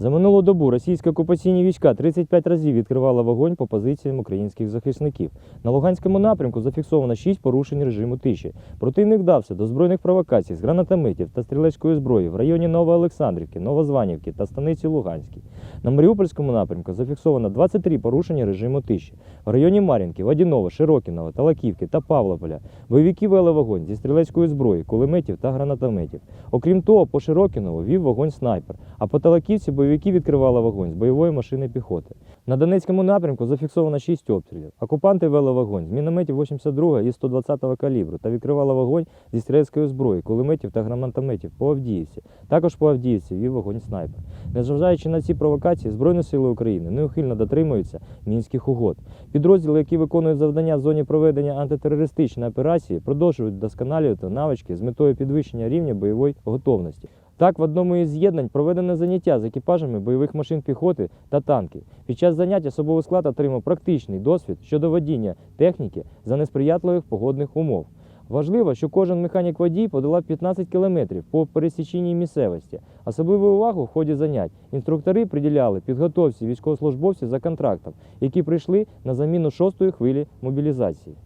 За минулу добу російські окупаційні війська 35 разів відкривали вогонь по позиціям українських захисників. На Луганському напрямку зафіксовано 6 порушень режиму тиші. Противник вдався до збройних провокацій з гранатометів та стрілецької зброї в районі Новоолександрівки, Новозванівки та станиці Луганській. На Маріупольському напрямку зафіксовано 23 порушення режиму тиші. В районі Мар'їнки, Водянова, Широкіного, Талаківки та Павлополя бойовики вели вогонь зі стрілецької зброї, кулеметів та гранатометів. Окрім того, по Широкінову вів вогонь снайпер, а по Талаківці бойовики відкривали вогонь з бойової машини піхоти. На Донецькому напрямку зафіксовано 6 обстрілів. Окупанти вели вогонь з мінометів 82 і 120 калібру та відкривали вогонь зі стрілецької зброї, кулеметів та гранатометів по Авдіївці. Також по Авдіївці вів вогонь снайпер. Незважаючи на ці провокації, Збройні сили України неухильно дотримуються мінських угод. Підрозділи, які виконують завдання в зоні проведення антитерористичної операції, продовжують вдосконалювати навички з метою підвищення рівня бойової готовності. Так, в одному із з'єднань проведено заняття з екіпажами бойових машин піхоти та танків. Під час занять особовий склад отримав практичний досвід щодо водіння техніки за несприятливих погодних умов. Важливо, що кожен механік водій подолав 15 кілометрів по пересіченій місцевості. Особливу увагу в ході занять інструктори приділяли підготовці військовослужбовців за контрактом, які прийшли на заміну шостої хвилі мобілізації.